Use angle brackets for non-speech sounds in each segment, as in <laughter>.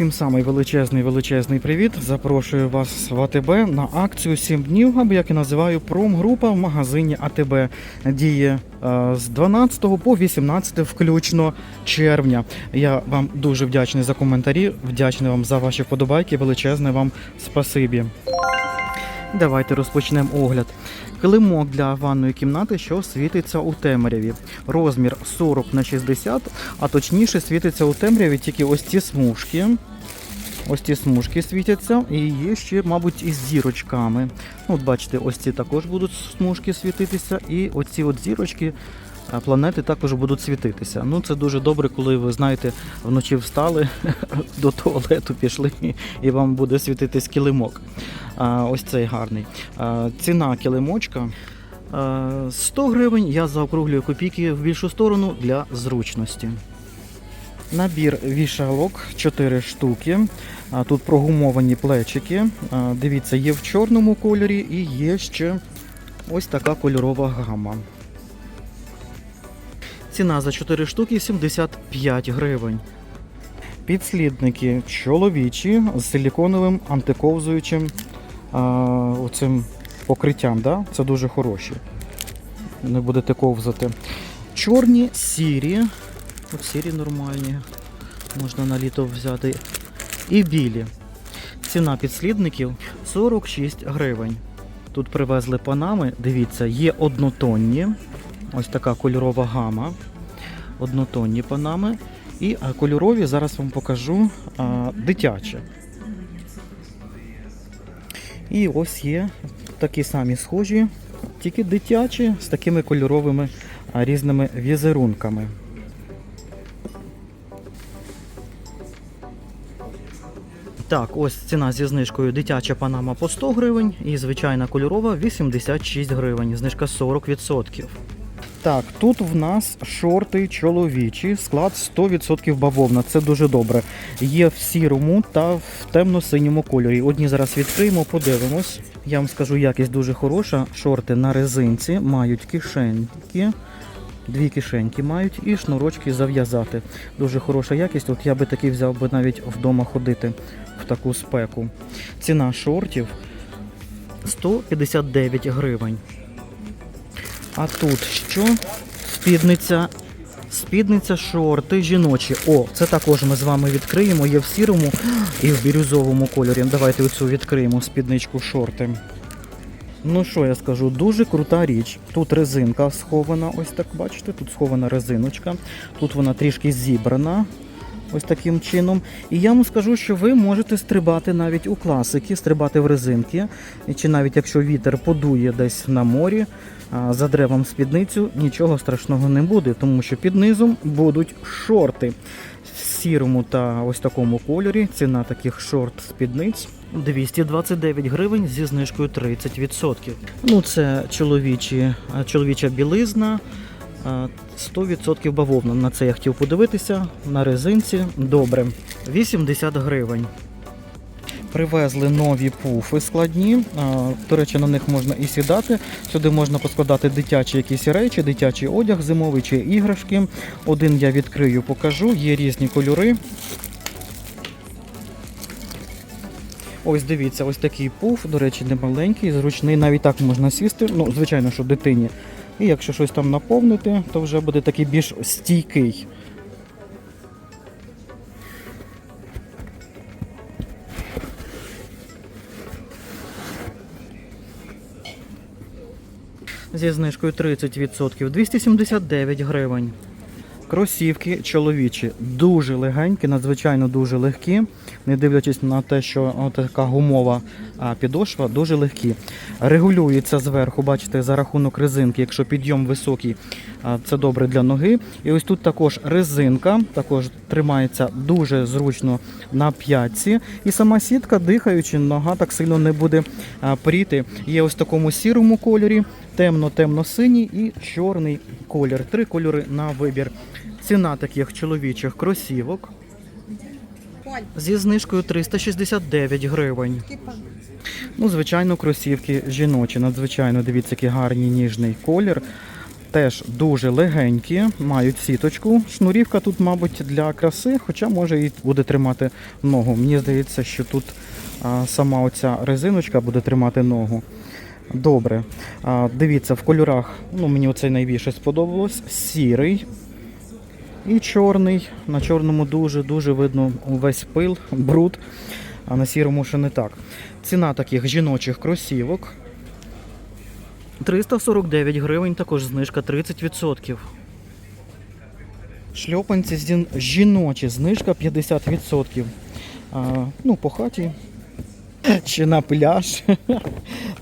Усім самий величезний величезний привіт. Запрошую вас в АТБ на акцію 7 днів, або як я називаю промгрупа в магазині АТБ. Діє е, з 12 по 18 включно червня. Я вам дуже вдячний за коментарі, вдячний вам за ваші вподобайки. Величезне вам спасибі. Давайте розпочнемо огляд. Килимок для ванної кімнати, що світиться у темряві. Розмір 40 на 60, а точніше світиться у темряві тільки ось ці смужки. Ось ці смужки світяться, і є ще, мабуть, із зірочками. Ну, от бачите, ось ці також будуть смужки світитися, і оці от зірочки, планети також будуть світитися. Ну, це дуже добре, коли ви знаєте, вночі встали <laughs> до туалету пішли, і вам буде світитись килимок. Ось цей гарний. Ціна килимочка. а, 100 гривень я заокруглюю копійки в більшу сторону для зручності. Набір вішалок 4 штуки. Тут прогумовані плечики. Дивіться, є в чорному кольорі і є ще ось така кольорова гама. Ціна за 4 штуки 75 гривень. Підслідники чоловічі з силіконовим антиковзуючим а, оцим покриттям. Да? Це дуже хороші. Не будете ковзати. Чорні, сірі. От сірі нормальні. Можна на літо взяти. І білі. Ціна підслідників 46 гривень. Тут привезли панами. Дивіться, є однотонні. Ось така кольорова гама. Однотонні панами. І кольорові зараз вам покажу а, дитячі. І ось є такі самі схожі, тільки дитячі з такими кольоровими а, різними візерунками. Так, ось ціна зі знижкою дитяча панама по 100 гривень і звичайна кольорова 86 гривень. Знижка 40%. Так, тут в нас шорти чоловічі, склад 100% бавовна. Це дуже добре. Є в сірому та в темно-синьому кольорі. Одні зараз відкриємо, подивимось. Я вам скажу, якість дуже хороша. Шорти на резинці мають кишеньки. Дві кишеньки мають і шнурочки зав'язати. Дуже хороша якість. От я би такий взяв би навіть вдома ходити в таку спеку. Ціна шортів 159 гривень. А тут що? Спідниця. Спідниця, шорти жіночі. О, це також ми з вами відкриємо. Є в сірому і в бірюзовому кольорі. Давайте оцю відкриємо спідничку шорти. Ну що я скажу, дуже крута річ. Тут резинка схована, ось так бачите, тут схована резиночка. Тут вона трішки зібрана. Ось таким чином. І я вам скажу, що ви можете стрибати навіть у класики, стрибати в резинки. Чи навіть якщо вітер подує десь на морі, а, задре вам спідницю, нічого страшного не буде, тому що під низом будуть шорти сірому та ось такому кольорі. Ціна таких шорт спідниць 229 гривень зі знижкою 30%. Ну, це чоловічі, чоловіча білизна. 100% бавовна. На це я хотів подивитися. На резинці. Добре. 80 гривень. Привезли нові пуфи складні. До речі, на них можна і сідати. Сюди можна поскладати дитячі якісь речі, дитячий одяг, зимовий чи іграшки. Один я відкрию, покажу. Є різні кольори. Ось дивіться, ось такий пуф, до речі, не маленький, зручний, навіть так можна сісти. Ну, звичайно, що дитині. І якщо щось там наповнити, то вже буде такий більш стійкий. Зі знижкою 30% 279 гривень. Кросівки чоловічі дуже легенькі, надзвичайно дуже легкі, не дивлячись на те, що така гумова підошва, дуже легкі. Регулюється зверху, бачите, за рахунок резинки. Якщо підйом високий, це добре для ноги. І ось тут також резинка, також тримається дуже зручно на п'ятці. І сама сітка, дихаючи, нога так сильно не буде пріти. Є ось в такому сірому кольорі, темно-темно-синій і чорний колір. Три кольори на вибір. Ціна таких чоловічих кросівок зі знижкою 369 гривень. Ну, звичайно, кросівки жіночі. Надзвичайно, дивіться, який гарний ніжний колір. Теж дуже легенькі, мають сіточку. Шнурівка тут, мабуть, для краси, хоча може і буде тримати ногу. Мені здається, що тут а, сама оця резиночка буде тримати ногу. Добре. А, дивіться, в кольорах, ну мені оцей найбільше сподобалось. Сірий і чорний. На чорному дуже-дуже видно увесь пил, бруд, а на сірому ще не так. Ціна таких жіночих кросівок 349 гривень, також знижка 30%. Шльопанці жіночі, знижка 50%. А, ну, по хаті. Чи на пляж. <laughs>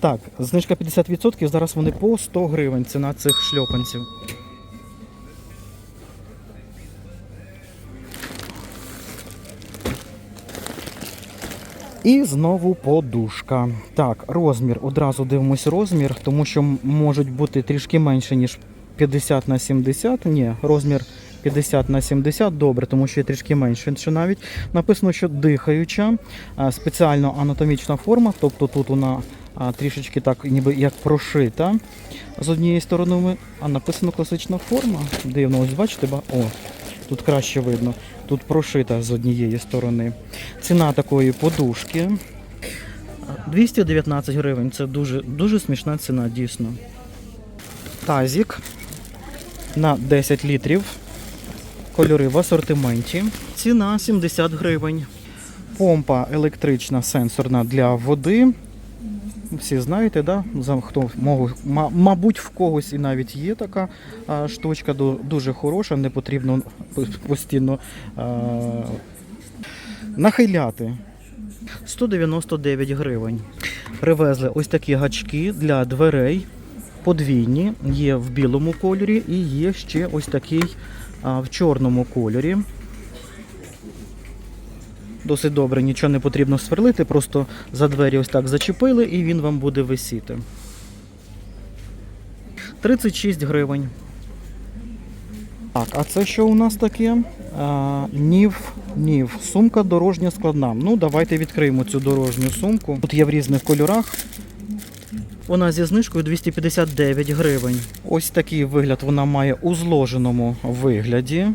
Так, знижка 50%, зараз вони по 100 гривень. Ціна цих шльопанців. І знову подушка. Так, розмір. Одразу дивимось розмір, тому що можуть бути трішки менше, ніж 50 на 70. Ні, розмір 50 на 70 добре, тому що є трішки менше. Що навіть написано, що дихаюча, спеціально анатомічна форма, тобто тут вона трішечки так, ніби як прошита з однієї сторони, а написано класична форма. Дивно, ось бачите, ба- о, тут краще видно. Тут прошита з однієї сторони. Ціна такої подушки 219 гривень. Це дуже, дуже смішна ціна, дійсно. Тазік на 10 літрів. Кольори в асортименті. Ціна 70 гривень. Помпа електрична сенсорна для води. Всі знаєте, да? Хто мого, ма- мабуть, в когось і навіть є така штучка, ду- дуже хороша, не потрібно постійно а, нахиляти. 199 гривень. Привезли ось такі гачки для дверей. Подвійні, є в білому кольорі і є ще ось такий а, в чорному кольорі. Досить добре, нічого не потрібно сверлити, просто за двері ось так зачепили і він вам буде висіти. 36 гривень. Так, а це що у нас таке? А, нів, нів. Сумка дорожня складна. Ну, давайте відкриємо цю дорожню сумку. Тут є в різних кольорах. Вона зі знижкою 259 гривень. Ось такий вигляд вона має у зложеному вигляді.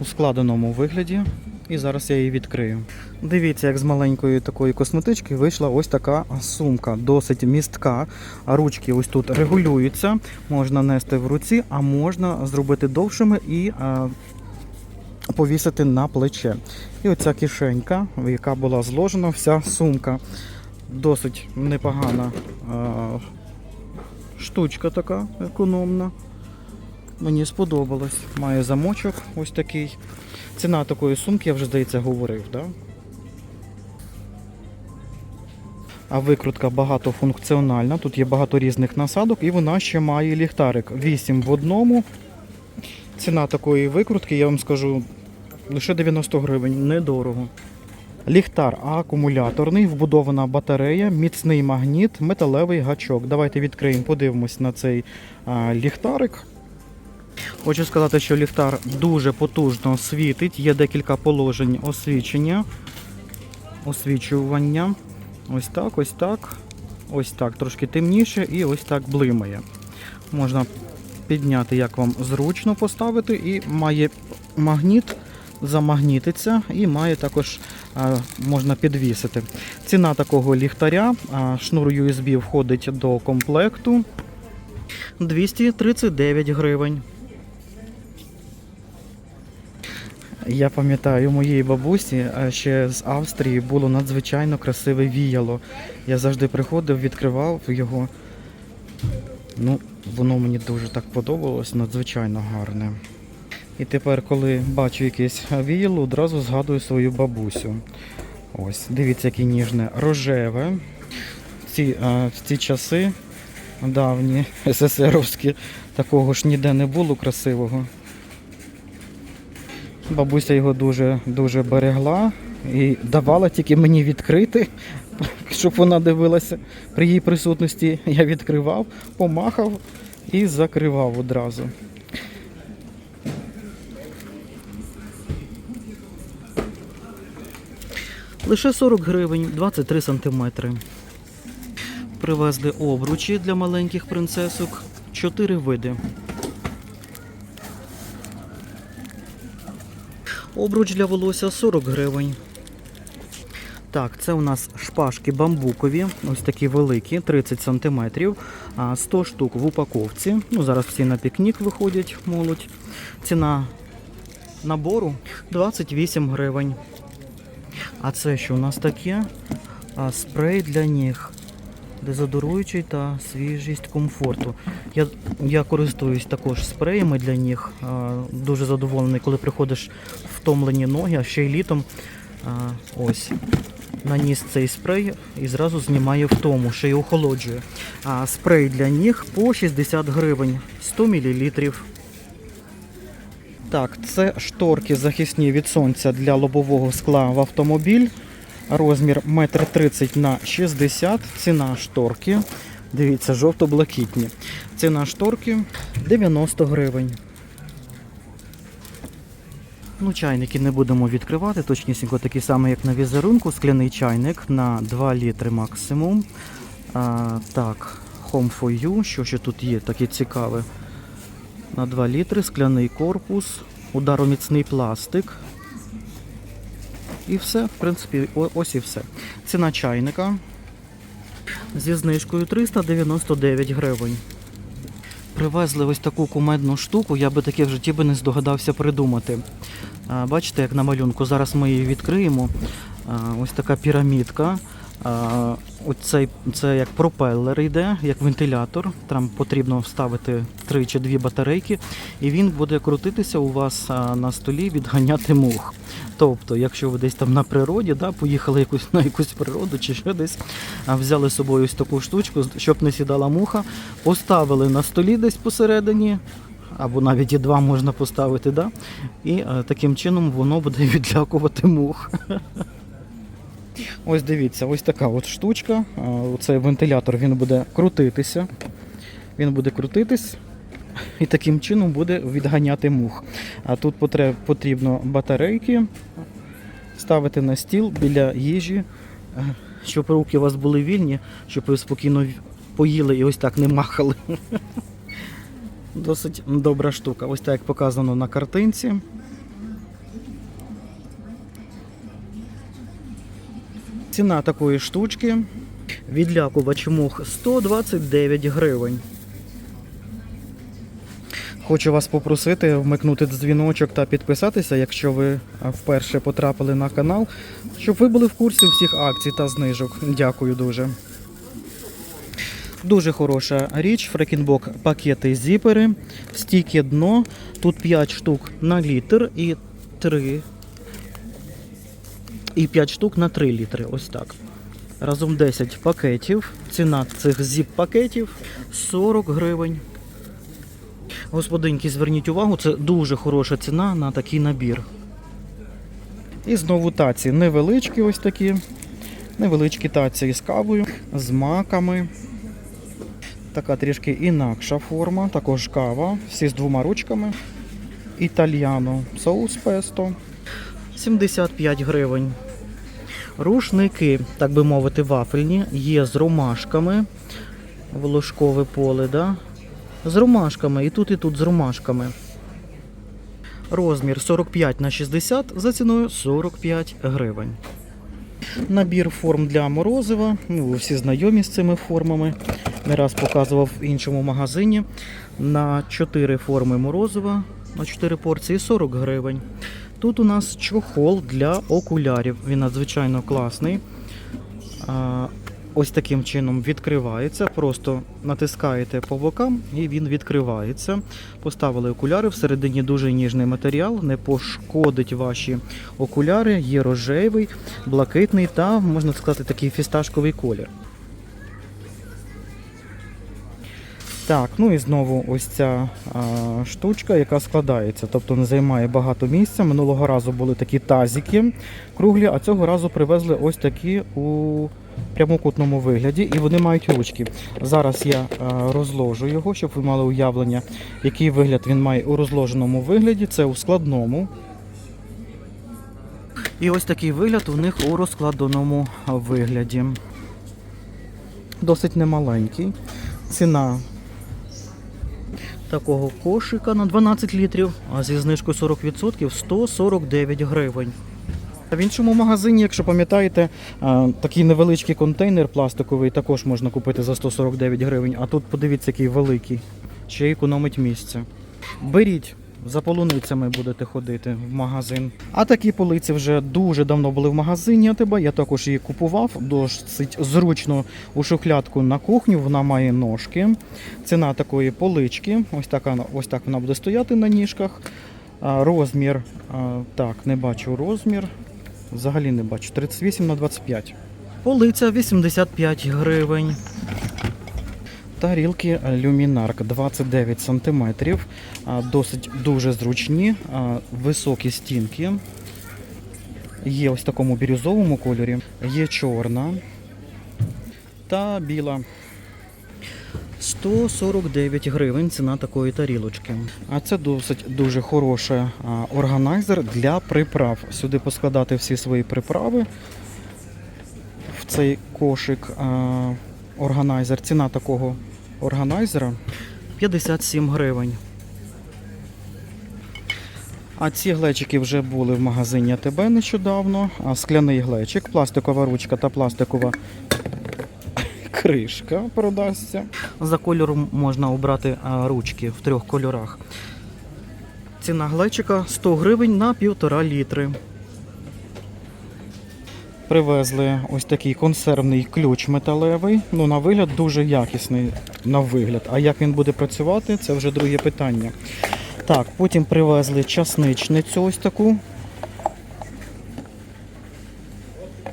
У складеному вигляді. І зараз я її відкрию. Дивіться, як з маленької такої косметички вийшла ось така сумка, досить містка. Ручки ось тут регулюються, можна нести в руці, а можна зробити довшими і а, повісити на плече. І оця кишенька, в яка була зложена вся сумка. Досить непогана а, штучка така економна. Мені сподобалось. Має замочок ось такий. Ціна такої сумки, я вже здається говорив, да? А викрутка багатофункціональна. Тут є багато різних насадок і вона ще має ліхтарик. 8 в одному. Ціна такої викрутки, я вам скажу, лише 90 гривень, недорого. Ліхтар акумуляторний, вбудована батарея, міцний магніт, металевий гачок. Давайте відкриємо, подивимось на цей ліхтарик. Хочу сказати, що ліхтар дуже потужно світить. Є декілька положень освічення, освічування. Ось так, ось так, ось так, трошки темніше і ось так блимає. Можна підняти, як вам зручно поставити, і має магніт, замагнітиться, і має також а, можна підвісити. Ціна такого ліхтаря, а, шнур USB входить до комплекту 239 гривень. Я пам'ятаю, моєї бабусі ще з Австрії було надзвичайно красиве віяло. Я завжди приходив, відкривав його. Ну, воно мені дуже так подобалось, надзвичайно гарне. І тепер, коли бачу якесь віяло, одразу згадую свою бабусю. Ось, дивіться, яке ніжне, рожеве. Ці, а, в ці часи давні, <laughs> СССРовські, такого ж ніде не було красивого. Бабуся його дуже дуже берегла і давала тільки мені відкрити, <laughs> щоб вона дивилася. При її присутності я відкривав, помахав і закривав одразу. Лише 40 гривень, 23 сантиметри. Привезли обручі для маленьких принцесок чотири види. Обруч для волосся 40 гривень. Так, це у нас шпажки бамбукові, ось такі великі, 30 см, 100 штук в упаковці. Ну, зараз всі на пікнік виходять, молодь. Ціна набору 28 гривень. А це що у нас таке? Спрей для ніг. Дезодоруючий та свіжість комфорту. Я, я користуюсь також спреями для ніг. Дуже задоволений, коли приходиш втомлені ноги, а ще й літом. Ось. Наніс цей спрей і зразу знімає втому, ще й охолоджує. А спрей для ніг по 60 гривень, 100 мл. Так, це шторки захисні від сонця для лобового скла в автомобіль. Розмір 1,30 на 60 Ціна шторки. Дивіться, жовто-блакитні. Ціна шторки 90 гривень. Ну, чайники не будемо відкривати, точнісінько такий самий, як на візерунку. Скляний чайник на 2 літри максимум. А, так, Home for You, що ще тут є, таке цікаве. На 2 літри, скляний корпус, удароміцний пластик. І все, в принципі, ось і все. Ціна чайника зі знижкою 399 гривень. Привезли ось таку кумедну штуку, я би таке в житті би не здогадався придумати. Бачите, як на малюнку, зараз ми її відкриємо. Ось така пірамідка. Оцей, це як пропелер йде, як вентилятор. Там потрібно вставити три чи дві батарейки, і він буде крутитися у вас на столі, відганяти мух. Тобто, якщо ви десь там на природі, да, поїхали якусь, на якусь природу чи ще десь, взяли з собою ось таку штучку, щоб не сідала муха, поставили на столі десь посередині, або навіть і два можна поставити, да? і е, таким чином воно буде <laughs> відлякувати мух. Ось дивіться, ось така от штучка. А, Оцей вентилятор він буде крутитися. Він буде крутитись і таким чином буде відганяти мух. А тут потрібно батарейки ставити на стіл біля їжі, е, щоб руки у вас були вільні, щоб ви спокійно поїли і ось так не махали. <laughs> Досить добра штука. Ось так як показано на картинці. Ціна такої штучки відлякувач мух 129 гривень. Хочу вас попросити вмикнути дзвіночок та підписатися, якщо ви вперше потрапили на канал, щоб ви були в курсі всіх акцій та знижок. Дякую дуже. Дуже хороша річ, фрекінбок пакети зіпери, стійке дно. Тут 5 штук на літр і 3 і 5 штук на 3 літри. Ось так. Разом 10 пакетів. Ціна цих зіп-пакетів 40 гривень. Господинки, зверніть увагу, це дуже хороша ціна на такий набір. І знову таці невеличкі ось такі. Невеличкі таці із кавою, з маками. Така трішки інакша форма, також кава, всі з двома ручками. Італьяно, соус песто. 75 гривень. Рушники, так би мовити, вафельні, є з ромашками. Волошкове поле, да? З ромашками. І тут, і тут з ромашками. Розмір 45 на 60 за ціною 45 гривень. Набір форм для морозива. Ну, ви всі знайомі з цими формами. Не раз показував в іншому магазині. На 4 форми морозива, на 4 порції 40 гривень. Тут у нас чохол для окулярів. Він надзвичайно класний. Ось таким чином відкривається. Просто натискаєте по бокам і він відкривається. Поставили окуляри, всередині дуже ніжний матеріал, не пошкодить ваші окуляри, є рожевий, блакитний та, можна сказати, такий фісташковий колір. Так, ну і знову ось ця а, штучка, яка складається, тобто не займає багато місця. Минулого разу були такі тазики круглі, а цього разу привезли ось такі у прямокутному вигляді, і вони мають ручки. Зараз я а, розложу його, щоб ви мали уявлення, який вигляд він має у розложеному вигляді. Це у складному. І ось такий вигляд у них у розкладеному вигляді. Досить немаленький. Ціна такого кошика на 12 літрів, а зі знижкою 40% 149 гривень. В іншому магазині, якщо пам'ятаєте, такий невеличкий контейнер пластиковий також можна купити за 149 гривень, а тут подивіться, який великий, ще економить місце. Беріть, за полуницями будете ходити в магазин. А такі полиці вже дуже давно були в магазині АТБ. Я також її купував. Досить зручно у шухлядку на кухню. Вона має ножки. Ціна такої полички. Ось така ось так вона буде стояти на ніжках. Розмір. Так, не бачу розмір. Взагалі не бачу. 38 на 25. Полиця 85 гривень. Тарілки люмінарк 29 см. Досить дуже зручні, високі стінки. Є ось в такому бірюзовому кольорі, є чорна та біла. 149 гривень ціна такої тарілочки. А це досить дуже хороший органайзер для приправ. Сюди поскладати всі свої приправи в цей кошик. Органайзер. Ціна такого органайзера 57 гривень. А ці глечики вже були в магазині АТБ нещодавно. А скляний глечик, пластикова ручка та пластикова кришка продасться. За кольором можна обрати ручки в трьох кольорах. Ціна глечика 100 гривень на півтора літри. Привезли ось такий консервний ключ металевий. Ну, на вигляд дуже якісний на вигляд. А як він буде працювати, це вже друге питання. Так, потім привезли часничницю ось таку.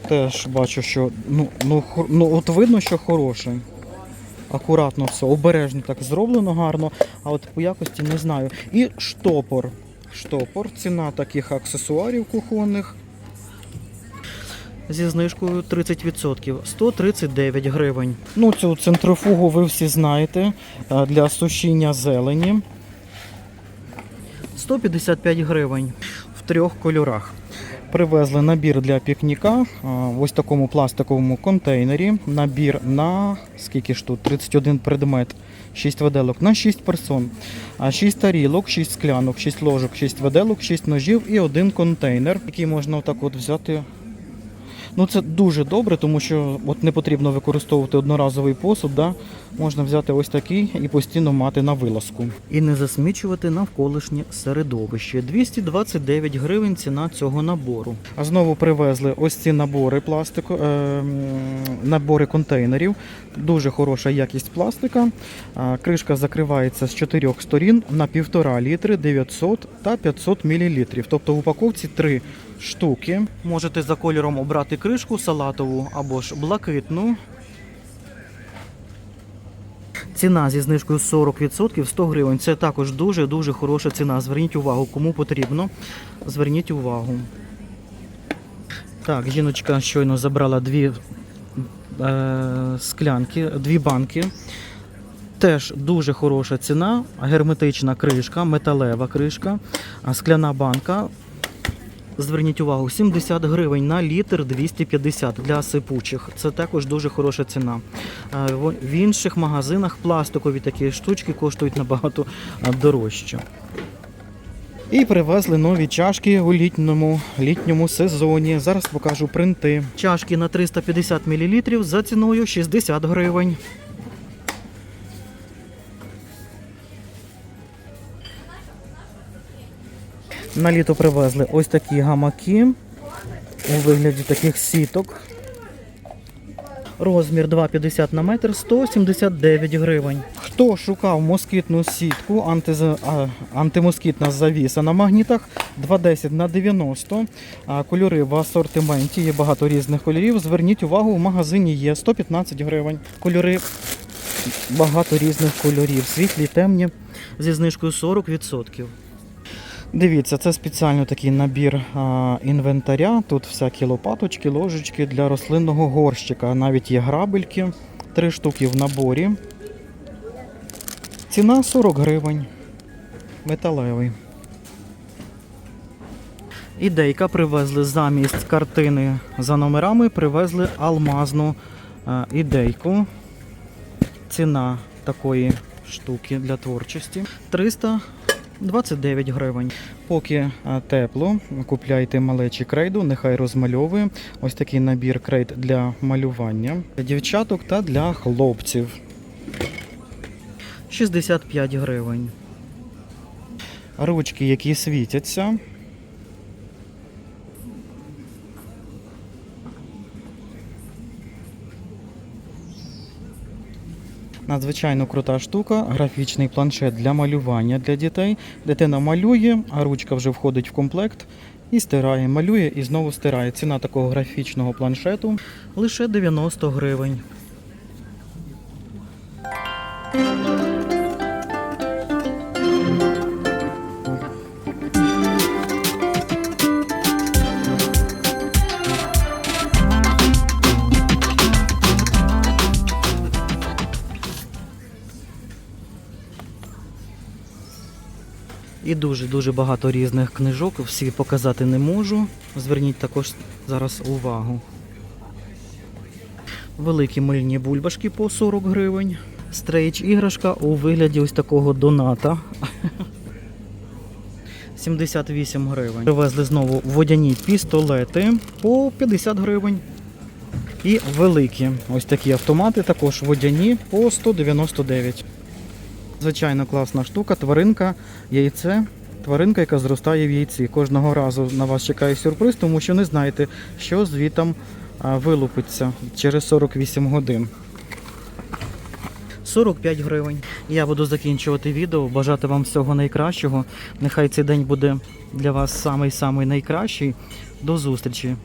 Теж бачу, що ну, ну, ну от видно, що хороший. Акуратно все, обережно так зроблено гарно, а от по якості не знаю. І штопор. Штопор, ціна таких аксесуарів кухонних зі знижкою 30%, 139 гривень. Ну, цю центрифугу ви всі знаєте е, для сушіння зелені. 155 гривень в трьох кольорах. Привезли набір для пікніка в ось такому пластиковому контейнері. Набір на скільки ж тут? 31 предмет, 6 виделок на 6 персон. А 6 тарілок, 6 склянок, 6 ложок, 6 виделок, 6 ножів і один контейнер, який можна отак от взяти. Ну це дуже добре, тому що от не потрібно використовувати одноразовий посуд. Да? Можна взяти ось такий і постійно мати на вилазку. І не засмічувати навколишнє середовище. 229 гривень ціна цього набору. А знову привезли ось ці набори пластику, е, набори контейнерів. Дуже хороша якість пластика. Кришка закривається з чотирьох сторін на 1,5 літри, 900 та 500 мл. Тобто в упаковці три штуки. Можете за кольором обрати кришку салатову або ж блакитну. Ціна зі знижкою 40% 100 гривень. Це також дуже-дуже хороша ціна. Зверніть увагу, кому потрібно. Зверніть увагу. Так, жіночка щойно забрала дві е, склянки, дві банки. Теж дуже хороша ціна, герметична кришка, металева кришка, скляна банка. Зверніть увагу, 70 гривень на літр 250 для сипучих. Це також дуже хороша ціна. Е, в- інших магазинах пластикові такі штучки коштують набагато е, дорожче. І привезли нові чашки у літньому, літньому сезоні. Зараз покажу принти. Чашки на 350 мл за ціною 60 гривень. На літо привезли ось такі гамаки у вигляді таких сіток. Розмір 2,50 на метр 179 гривень. Хто шукав москітну сітку, антиза- а, антимоскітна завіса на магнітах 2,10 на 90. А, Кольори в асортименті є багато різних кольорів. Зверніть увагу, в магазині є 115 гривень. Кольори багато різних кольорів. Світлі, темні зі знижкою 40%. Дивіться, це спеціально такий набір а, інвентаря. Тут всякі лопаточки, ложечки для рослинного горщика. Навіть є грабельки, три штуки в наборі. Ціна 40 гривень. Металевий. Ідейка привезли замість картини за номерами, привезли алмазну а, ідейку. Ціна такої штуки для творчості. 329 гривень. Поки тепло, купляйте малечі крейду, нехай розмальовує. Ось такий набір крейд для малювання для дівчаток та для хлопців. 65 гривень. Ручки, які світяться. Надзвичайно крута штука, графічний планшет для малювання для дітей. Дитина малює, а ручка вже входить в комплект і стирає, малює і знову стирає. Ціна такого графічного планшету лише 90 гривень. І дуже-дуже багато різних книжок. Всі показати не можу. Зверніть також зараз увагу. Великі мильні бульбашки по 40 гривень. Стрейч іграшка у вигляді ось такого доната. <laughs> 78 гривень. Привезли знову водяні пістолети по 50 гривень. І великі ось такі автомати, також водяні по 199. Звичайно, класна штука, тваринка, яйце. Тваринка, яка зростає в яйці. Кожного разу на вас чекає сюрприз, тому що не знаєте, що звітом вилупиться через 48 годин. 45 гривень. Я буду закінчувати відео. Бажати вам всього найкращого. Нехай цей день буде для вас самий-самий найкращий. До зустрічі!